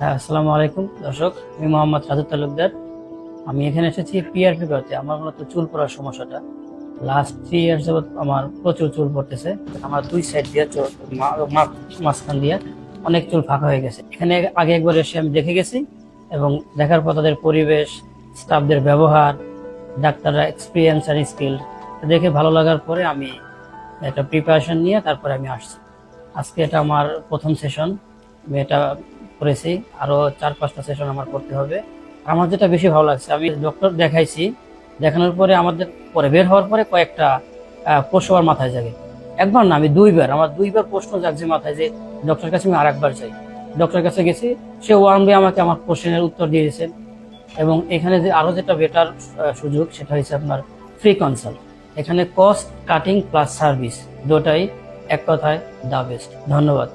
হ্যাঁ আসসালামু আলাইকুম। দর্শক, আমি মোহাম্মদ রাজু তালুকদার। আমি এখানে এসেছি পিআরপি করতে। আমার মূলত চুল পড়ার সমস্যাটা। লাস্ট থ্রি ইয়ার্স যাবত আমার প্রচুর চুল পড়তেছে। আমার দুই সাইড দিয়ে মাঝখান দিয়ে অনেক চুল ফাঁকা হয়ে গেছে। এখানে আগে একবার এসে আমি দেখে গেছি এবং দেখার পর তাদের পরিবেশ, স্টাফদের ব্যবহার, ডাক্তাররা এক্সপিরিয়েন্স আর স্কিল দেখে ভালো লাগার পরে আমি একটা প্রিপারেশন নিয়ে তারপরে আমি আসছি। আজকে এটা আমার প্রথম সেশন আমি এটা করেছি, আরও চার পাঁচটা সেশন আমার করতে হবে। আমার যেটা বেশি ভালো লাগছে, আমি ডক্টর দেখাইছি, দেখানোর পরে আমাদের পরে বের হওয়ার পরে কয়েকটা প্রশ্ন আমার মাথায় জাগে। একবার না, আমি দুইবার, আমার দুইবার প্রশ্ন জাগছে মাথায় যে ডক্টর কাছে আমি আরেকবার চাই। ডক্টর কাছে গেছি, সে ওয়ান বে আমাকে আমার কোশ্চেনের উত্তর দিয়ে দিয়েছে। এবং এখানে যে আরও যেটা বেটার সুযোগ, সেটা হচ্ছে আপনার ফ্রি কনসাল্ট এখানে কস্ট কাটিং প্লাস সার্ভিস দুটাই এক কথায় দ্য বেস্ট ধন্যবাদ।